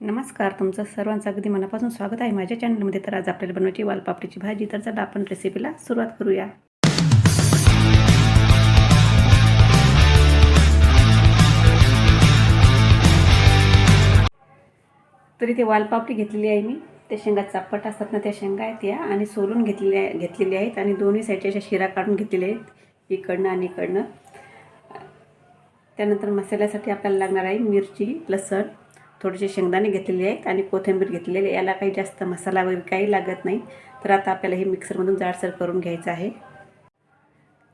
नमस्कार तुमचं सर्वांचं अगदी मनापासून स्वागत आहे माझ्या चॅनलमध्ये. तर आज आपल्याला बनवायची वालपापडीची भाजी. तर चला आपण रेसिपीला सुरुवात करूया. तर इथे वालपापडी घेतलेली आहे मी. त्या शेंगा चापट असतात ना त्या शेंगा आहेत या. आणि सोलून घेतलेल्या घेतलेल्या आहेत. आणि दोन्ही साईडच्या अशा शिरा काढून घेतलेल्या आहेत. इकडनं आणि इकडनं. त्यानंतर मसाल्यासाठी आपल्याला लागणार आहे मिरची लसण थोडेसे शेंगदाणे घेतलेले आहेत आणि कोथिंबीर घेतलेली आहे. याला काही जास्त मसाला वगैरे काही लागत नाही. तर आता आपल्याला हे मिक्सरमधून जाडसर करून घ्यायचं आहे.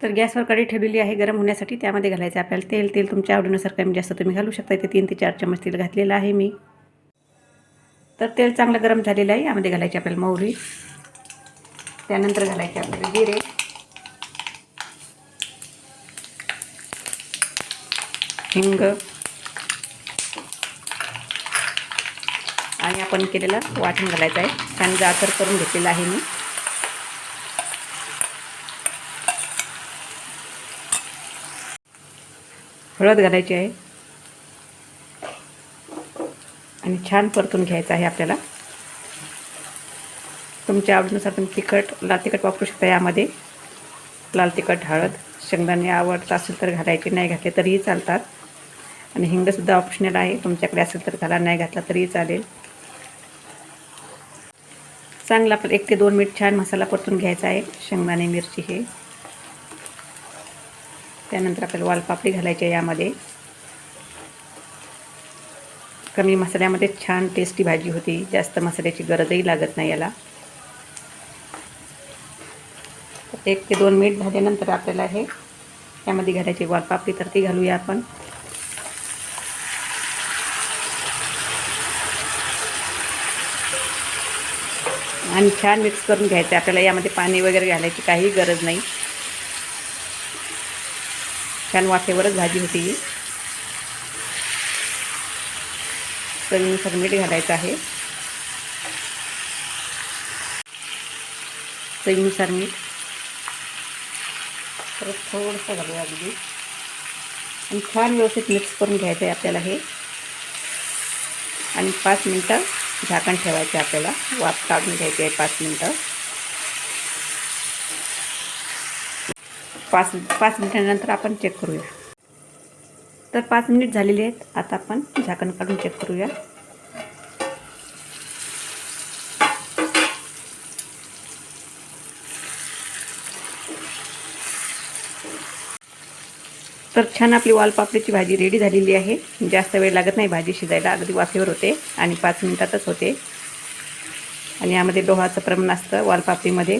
तर गॅसवर कडी ठेवलेली आहे गरम होण्यासाठी. त्यामध्ये घालायचं आपल्याला तेल. तेल तुमच्या आवडीनुसार कमी जास्त तुम्ही घालू शकता. इथे तीन ते चार चमच तेल घातलेलं आहे मी. तर तेल चांगलं गरम झालेलं आहे. यामध्ये घालायची आपल्याला मोहरी. त्यानंतर घालायचे आपल्याला जिरे. हिंग. आणि आपण केलेला वाटण घालायचं आहे. छान जाचर करून घेतलेला आहे मी. हळद घालायची आहे. आणि छान परतून घ्यायचं आहे आपल्याला. तुमच्या आवडीनुसार तुम्ही तिखट लाल तिखट वापरू शकता यामध्ये. लाल तिखट हळद शेंगदाणे आवडत असेल तर घालायचे नाही घातले तरीही चालतात. आणि हिंगसुद्धा ऑप्शनल आहे. तुमच्याकडे असेल तर घाला नाही घातला तरीही चालेल. चांगला आपण एक ते दोन मिनिट छान मसाला परतून घ्यायचा आहे. शेंगदाणे मिरची हे. त्यानंतर आपल्याला वालपापडी घालायची आहे यामध्ये. कमी मसाल्यामध्ये छान टेस्टी भाजी होती. जास्त मसाल्याची गरजही लागत नाही याला. एक ते दोन मिनिट झाल्यानंतर आपल्याला हे यामध्ये घालायची वालपापडी तर ती घालूया आपण. आणि छान मिक्स करून घ्यायचं. आपल्याला यामध्ये पाणी वगैरे घालायची काही गरज नाही. छान वाफेवरच भाजी होती ही. चवीनुसार मीठ घालायचं आहे. चवीनुसार मीठ. परत थोडंसं घालूया अगदी. आणि छान व्यवस्थित मिक्स करून घ्यायचं आहे आपल्याला हे. आणि पाच मिनटं झाकण ठेवायचं आपल्याला. वाफ काढून घ्यायची आहे पाच मिनटं. पाच पाच मिनटानंतर आपण चेक करूया. तर पाच मिनिट झालेली आहेत. आता आपण झाकण काढून चेक करूया. तर छान आपली वालपापडीची भाजी रेडी झालेली आहे. जास्त वेळ लागत नाही भाजी शिजायला अगदी वाफेवर होते आणि पाच मिनटातच होते. आणि यामध्ये लोहाचं प्रमाण असतं वालपापडीमध्ये.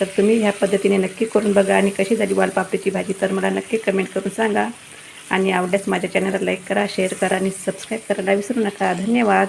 तर तुम्ही ह्या पद्धतीने नक्की करून बघा आणि कशी झाली वालपापडीची भाजी तर मला नक्की कमेंट करून सांगा. आणि आवडल्यास माझ्या चॅनलला लाईक करा शेअर करा आणि सबस्क्राईब करायला विसरू नका. धन्यवाद.